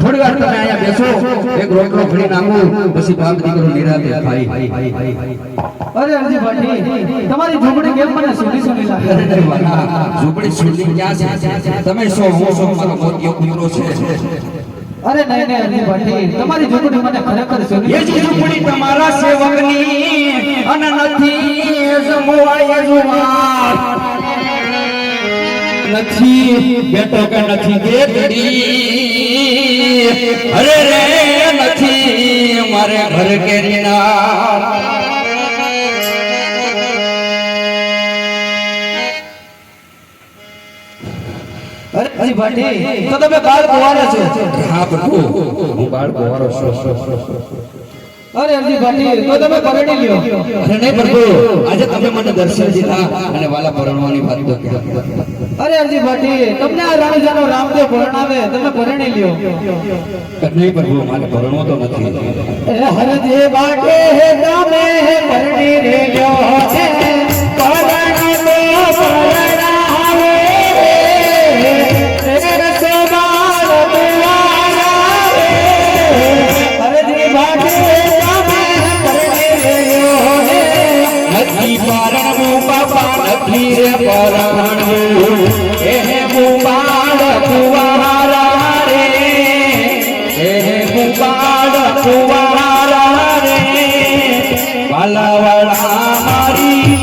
થોડી વાર તમે અહીંયા બેસો એક રોટલો ભરી નાખું પછી ભાગ દીકરો નિરાતે ખાઈ અરે અરજી ભાઈ તમારી ઝૂંપડી કેમ મને સુની સુની લાગે? ઝૂંપડી છોડી ક્યાં છે? તમે શું હું શો મારો મોતિયો કૂતરો છે. અરે નહીં નહીં અરજી ભાઈ તમારી ઝૂંપડી મને ખરેખર સુની એ ઝૂંપડી તમારા સેવકની અને નથી જમવાય જુવાર. નથી, બેટો કે નથી દેતડી અરે રે, નથી, મારે ઘર કેરીના અરે ભાટી તો તમે બાળ કુંવારા છો. હા પ્રભુ હું બાળ વાળો છું. અરે અરજી ભાટી તો તમે પરણી લ્યો. અરે નહીં પ્રભુ આજે તમે મને દર્શન દીધા અને વાલા પરણવાની વાત તો અરે અરજી ભાટી તમને આ રાણીજાનો રામદેવ પરણાવે તમે પરણી લ્યો. નહીં પ્રભુ મારે પરણવો તો નથી. હરજે બાટે હે બાપા નથી રે પરણવું. એ મુબાળ કુવારા રે. એ મુબાળ કુવારા રે. વાલાવાળા મારી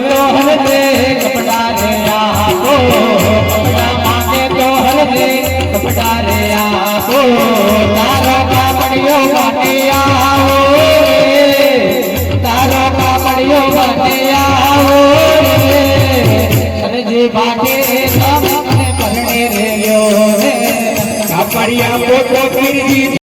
हरिया पोतो फिर जी